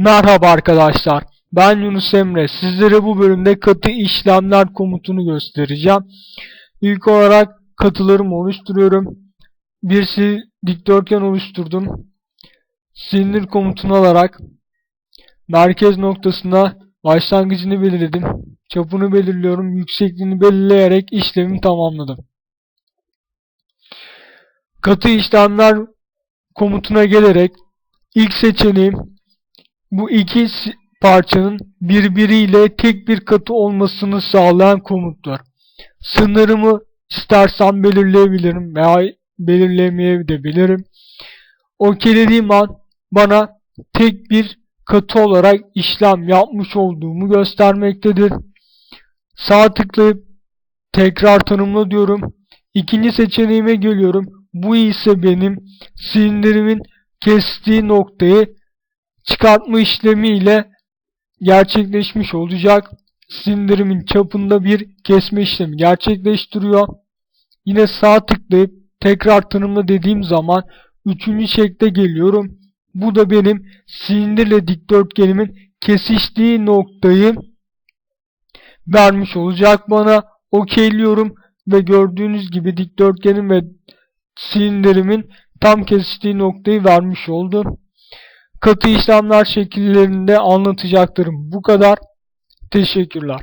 Merhaba arkadaşlar. Ben Yunus Emre. Sizlere bu bölümde katı işlemler komutunu göstereceğim. İlk olarak katılarımı oluşturuyorum. Birisi dikdörtgen oluşturdum. Silindir komutunu alarak merkez noktasına başlangıcını belirledim. Çapını belirliyorum. Yüksekliğini belirleyerek işlemi tamamladım. Katı işlemler komutuna gelerek ilk seçeneğim bu iki parçanın birbiriyle tek bir katı olmasını sağlayan komutlar. Sınırımı istersem belirleyebilirim veya belirlemeyebilirim. Okeylediğim an bana tek bir katı olarak işlem yapmış olduğumu göstermektedir. Sağ tıklayıp tekrar tanımla diyorum. İkinci seçeneğime geliyorum. Bu ise benim silindirimin kestiği noktayı çıkartma işlemi ile gerçekleşmiş olacak. Silindirimin çapında bir kesme işlemi gerçekleştiriyor. Yine sağ tıklayıp tekrar tanımla dediğim zaman üçüncü şekle geliyorum. Bu da benim silindirle dikdörtgenimin kesiştiği noktayı vermiş olacak bana. Okeyliyorum ve gördüğünüz gibi dikdörtgenim ve silindirimin tam kesiştiği noktayı vermiş oldu. Katı işlemler şekillerinde anlatacaklarım bu kadar. Teşekkürler.